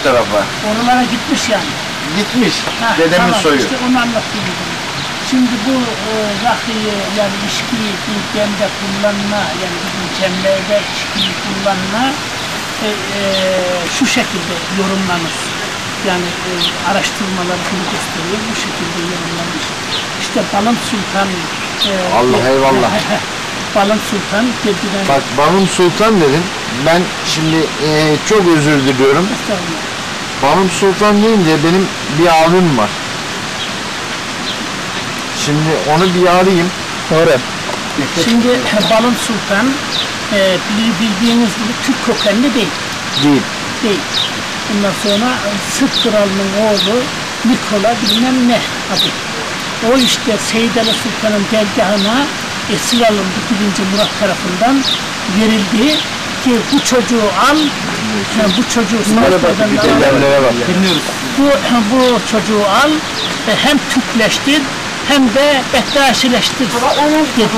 öbür tarafa. Oralara gitmiş yani. Gitmiş. Ha, Dedemin tamam, soyu. İşte onu anlattım. Şimdi bu e, rakıyı yani içkiyi demde kullanma yani bizim cemlerde içkiyi kullanma e, e, şu şekilde yorumlanır. Yani e, araştırmalar bunu gösteriyor. Bu şekilde yorumlanmış. İşte Balım Sultan e, Allah de- eyvallah. Balım Sultan dediler. Bak Balım Sultan dedin. Ben şimdi eee, çok özür diliyorum. Estağfurullah. Balım Sultan deyince benim bir abim var. Şimdi onu bir arayayım. Doğru. Şimdi Balım Sultan e, bil- bildiğiniz gibi Türk kökenli değil. Değil. değil. Ondan sonra Sıt Kralı'nın oğlu Nikola bilmem ne adı. O işte Seyyid Ali Sultan'ın dergahına esir alındı 1. Murat tarafından verildi ki bu çocuğu al, ha, bu çocuğu al. Gidenlere bak. Bu, bu çocuğu al, hem Türkleştir hem de Bektaşileştir dedi.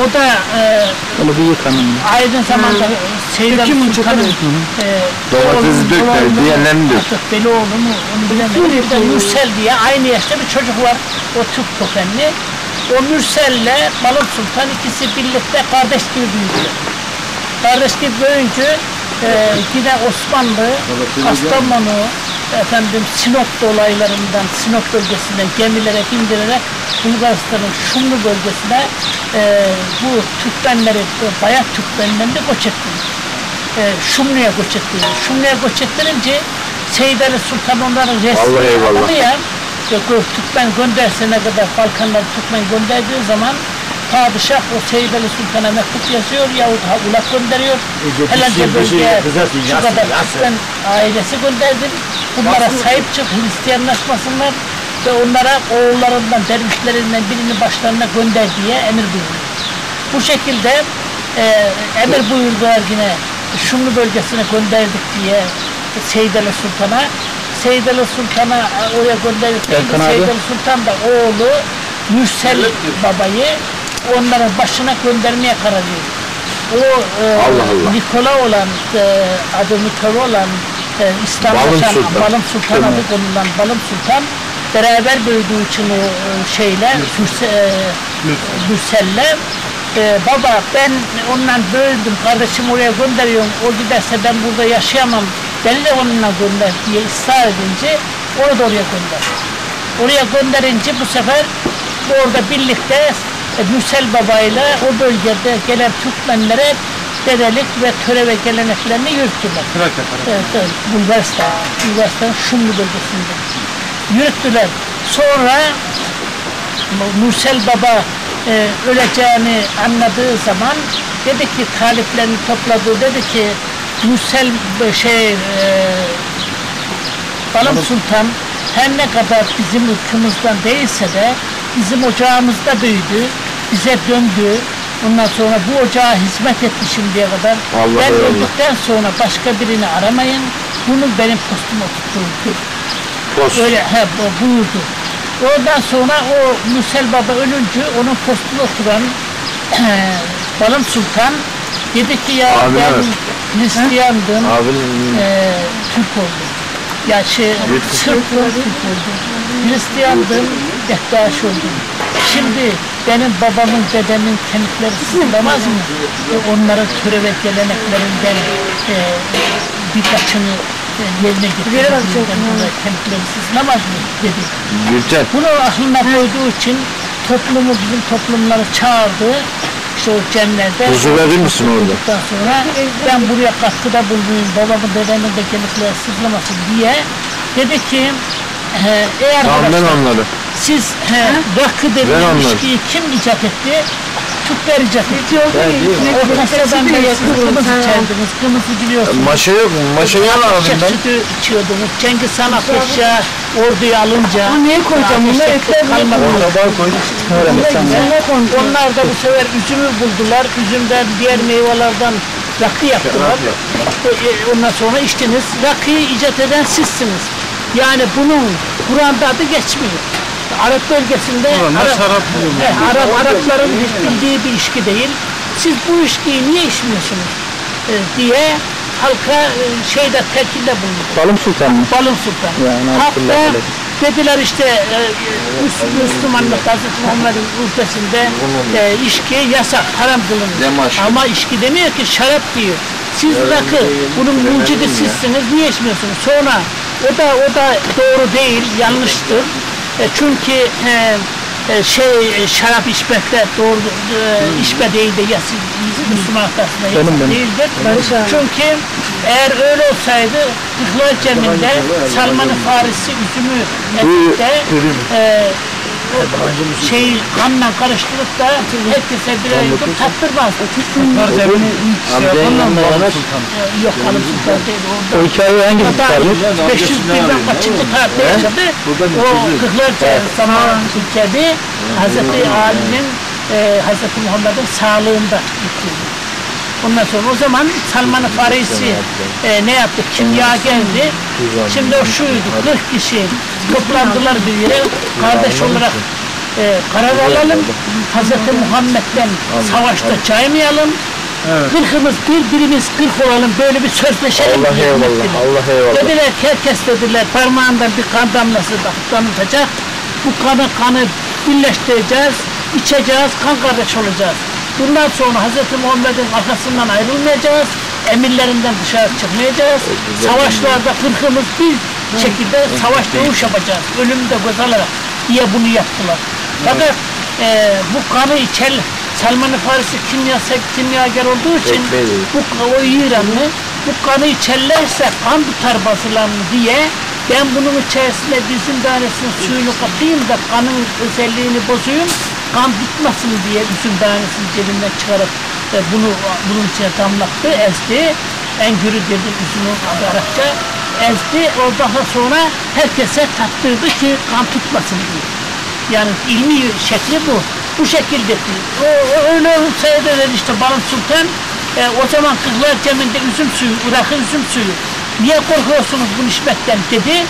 O da e, Onu bir yıkanın. aynı zamanda Seyyid Ali Sultan'ın e, Domatesi oğlunun- dök der, oğlunun- diğerlerini dök. Artık Beloğlu mu onu bilemedim. Bir de Mürsel diye aynı yaşta bir çocuk var. O Türk kökenli. O Mürsel'le Balım Sultan ikisi birlikte kardeş gibi büyüdüler. Kardeş gibi büyüyünce e, yine Osmanlı, Kastamonu, efendim Sinop dolaylarından, Sinop bölgesinden gemilere bindirerek Bulgaristan'ın Şumlu bölgesine e, bu Türkmenleri, e, Bayat Türkmenlerini göç ettiler e, Şumlu'ya göç ettiler. Şumlu'ya göç ettirince Seyyid Ali Sultan onların resmi ya e, Türkmen gönderse ne kadar Balkanlar Türkmen gönderdiği zaman Padişah o Seyyid Ali Sultan'a mektup yazıyor yahut ulak gönderiyor. Helence bölgeye şu kadar Türkmen ailesi gönderdim. Bunlara sahip çık Hristiyanlaşmasınlar ve onlara oğullarından, dervişlerinden birini başlarına gönder diye emir buyuruyor. Bu şekilde e, emir buyurdular yine Şumlu bölgesine gönderdik diye Seyyid Ali Sultan'a. Seyyid Ali Sultan'a e, oraya gönderdik. Erkan abi. Seyyid Ali Sultan da oğlu Mürsel babayı onların başına göndermeye karar verdi. O e, Allah Allah. Nikola olan e, adı Nikola olan e, İslam'da Balım Sultan. Balım Sultan adı konulan Balım Sultan beraber büyüdüğü için o e, şeyle Mürse, e, Mürsel'le e, baba ben onunla böldüm kardeşim oraya gönderiyorum o giderse ben burada yaşayamam beni de onunla gönder diye ısrar edince onu da oraya gönder. Oraya gönderince bu sefer orada birlikte e, Mürsel babayla o bölgede gelen Türkmenlere dedelik ve töre ve geleneklerini yürüttüler. Evet, evet, Bulgaristan, Bulgaristan Şumlu bölgesinde yürüttüler. Sonra Mürsel Baba e, öleceğini anladığı zaman dedi ki taliplerini topladı dedi ki Mürsel e, şey e, Balım Sultan her ne kadar bizim ırkımızdan değilse de bizim ocağımızda büyüdü, bize döndü. Ondan sonra bu ocağa hizmet etti şimdiye kadar. Allah ben eyvallah. öldükten sonra başka birini aramayın. Bunu benim postuma oturtturdu. Post. Öyle he, bu- buyurdu. Ondan sonra o Müsel Baba ölünce onun postuna oturan Balım Sultan dedi ki ya Abine ben ver. Hristiyandım, Abinin e, Türk oldum. Ya şey, Sırp'ım Türk oldum. Hristiyandım, Bektaş oldum. Şimdi benim babamın, dedemin kemikleri sızlamaz mı? E, onların töre ve geleneklerinden e, birkaçını e, yerine getirdiğinden dolayı kemikleri sızlamaz mı? dedi. Gülten. Bunu aklına koyduğu için toplumu, bizim toplumları çağırdı. İşte o cemlerde. Huzur verir misin orada? Sonra ben buraya katkıda bulunayım, babamın dedemin de kemikleri sızlamasın diye. Dedi ki, e, eğer Tamam ben onları. Siz he, rakı Ben anladım. ilişkiyi kim icat etti? Türkler icat etti. Orta sıradan beri kırmızı içerdiniz, kırmızı biliyorsunuz. Maşa yok mu? Maşayı al abi Ateş ben. sütü içiyordunuz. Cengiz Han Ateş'e orduyu alınca. Niye koyacağım? Bunlar ateşte ekler kalmadı. Tabağa koy. Onlar da bu sefer üzümü buldular. Üzümden, diğer meyvelerden rakı yaptılar. E, e, Ondan sonra içtiniz. Rakıyı icat eden sizsiniz. Yani bunun Kur'an'da adı geçmiyor. Arap bölgesinde Arap, He, Arap, Arapların hiç bildiği bir içki değil. Siz bu içkiyi niye içmiyorsunuz? E, diye halka e, şeyde telkinde bulundu. Balım Sultan mı? Balım Sultan. Yani dediler işte e, Müs- Müslümanlık Hazreti Muhammed'in ülkesinde e, içki yasak, haram kılınır. Ama içki demiyor ki şarap diyor. Siz rakı, bunun mucidi sizsiniz, niye içmiyorsunuz? Sonra o da o da doğru değil, yanlıştır. E, çünkü e, e, şey e, şarap içmekte doğru e, içme değil de yas, Müslüman arasında yasak Benim, benim. değildir. Çünkü eğer öyle olsaydı Kıhlar Cemil'de Salman-ı Farisi üzümü etikte e, şey kanla karıştırıp da herkese birer yudum tattırmaz. Amcanın yanına yanaş. Yok hanım sultan değil O orada. hikaye hangi tarih? 500 bilmem kaçıncı tarihte yaşadı. O Kıhlar zaman ülkede Hazreti Ali'nin e, Hazreti Muhammed'in sağlığında bitirdi. Ondan sonra o zaman Salman-ı Farisi e, ne yaptı? Kimya geldi. Şimdi o şuydu, 40 kişi toplandılar bir yere, kardeş olarak e, karar alalım. Hazreti Muhammed'den savaşta caymayalım. Kırkımız birbirimiz kırk olalım, böyle bir sözleşelim. Allah eyvallah, gittiler. Allah eyvallah. Dediler ki herkes dediler parmağından bir kan damlası damlatacak. Bu kanı kanı birleştireceğiz, içeceğiz, kan kardeş olacağız. Bundan sonra Hz. Muhammed'in arkasından ayrılmayacağız, emirlerinden dışarı çıkmayacağız. Savaşlarda kırkımız bir şekilde savaş dövüş yapacağız, ölümde göz alarak diye bunu yaptılar. Fakat e, bu kanı içer, Salman-ı Farisi kimyası, kimyager olduğu için bu o İranlı bu kanı içerlerse kan tutar basılanını diye ben bunun içerisine bizim tanesinin suyunu katayım da kanın özelliğini bozuyum kan bitmesin diye üzüm tanesini cebinden çıkarıp e, bunu bunun içine damlattı, ezdi. Engürü dedi üzümün adı Arapça. Ezdi, ondan sonra herkese tattırdı ki kan tutmasın diye. Yani ilmi şekli bu. Bu şekilde. O, o öyle olsaydı dedi işte Balım Sultan e, o zaman Kızlar Cemil'de üzüm suyu, Irak'ı üzüm suyu. Niye korkuyorsunuz bunu içmekten dedi.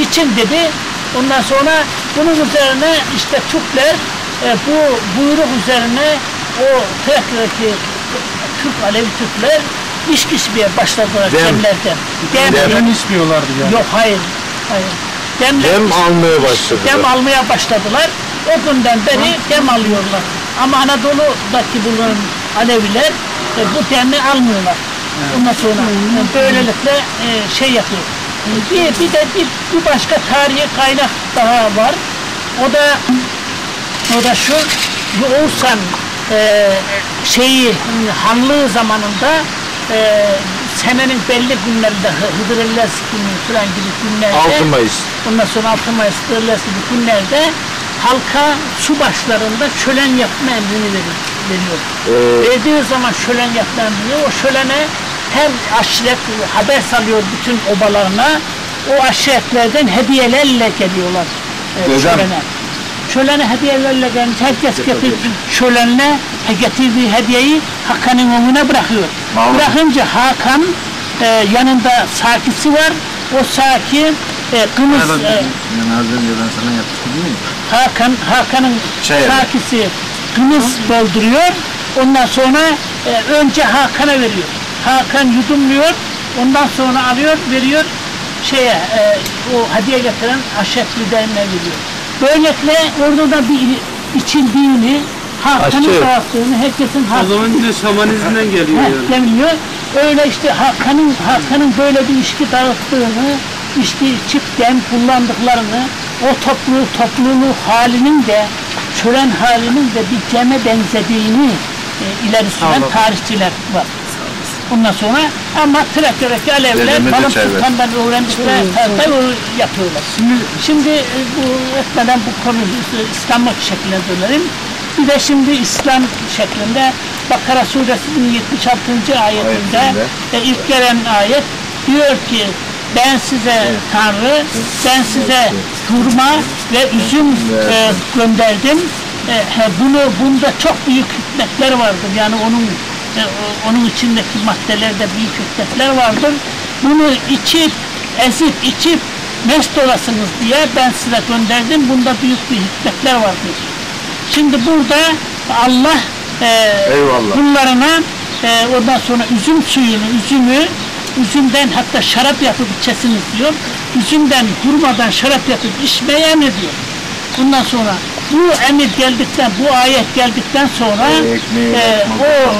İçin dedi. Ondan sonra bunun üzerine işte Türkler e, bu buyruk üzerine o Trakya'daki Türk Alevi Türkler içki içmeye başladılar Dem. Cemlerden. Dem. Dem. Dem. istiyorlardı Yok hayır. Hayır. Demler Dem almaya başladı. dem almaya başladılar. O günden beri dem alıyorlar. Ama Anadolu'daki bulunan Aleviler e, bu demi almıyorlar. Ondan sonra e, böylelikle e, şey yapıyor. Bir, bir de bir, bir başka tarihi kaynak daha var. O da o da şu Oğuzhan e, şeyi hanlığı zamanında e, senenin belli günlerinde Hı- Hıdır Ellez günü falan gibi günlerde 6 Mayıs. Ondan sonra 6 Mayıs Hıdırlısı gibi günlerde halka su başlarında şölen yapma emrini veriyor. veriyor. Ee, Verdiği zaman şölen yapma emrini o şölene her aşiret haber salıyor bütün obalarına. O aşiretlerden hediyelerle geliyorlar e, Dedem. şölene. Şölene hediyelerle gelmiş. Herkes getirdiği şölenle getirdiği hediyeyi Hakan'ın önüne bırakıyor. Mahmut. Bırakınca Hakan e, yanında sakisi var. O saki e, kımız e, Yani az önce ben sana yapmıştım değil mi? Hakan Hakan'ın Şey sakisi kımız dolduruyor. Ondan sonra e, önce Hakan'a veriyor. Hakan yudumluyor. Ondan sonra alıyor, veriyor şeye e, o hediye getiren aşet liderine veriyor. Böylelikle orada da bir içildiğini, Hakan'ın Aşçı. dağıttığını, herkesin O zaman yine şamanizmden geliyor Heh, yani. deniliyor. Öyle işte Hakan'ın Hakan'ın böyle bir içki dağıttığını, içki içip dem kullandıklarını, o toplu topluluğu halinin de çören halinin de bir ceme benzediğini e, ileri süren tarihçiler var. Ondan sonra ama Trakya'daki Aleviler Dedeme de Balım ver. Sultan'dan öğrendikleri tarzda o yapıyorlar. Şimdi, şimdi e, bu etmeden bu konuyu e, İslam'lık şekline dönelim. Bir de şimdi İslam şeklinde Bakara suresinin 76. ayetinde Ayetinde. e, ilk gelen ayet diyor ki ben size Tanrı, ben size hurma ve üzüm e, gönderdim. E, he, bunu bunda çok büyük hikmetler vardır. Yani onun e, o- onun içindeki maddelerde büyük hikmetler vardır. Bunu içip, ezip, içip mest olasınız diye ben size gönderdim. Bunda büyük bir hikmetler vardır. Şimdi burada Allah e, Eyvallah. kullarına e, ondan sonra üzüm suyunu, üzümü üzümden hatta şarap yapıp içesiniz diyor. Üzümden, hurmadan şarap yapıp içmeye mi Ondan sonra bu emir geldikten, bu ayet geldikten sonra e, o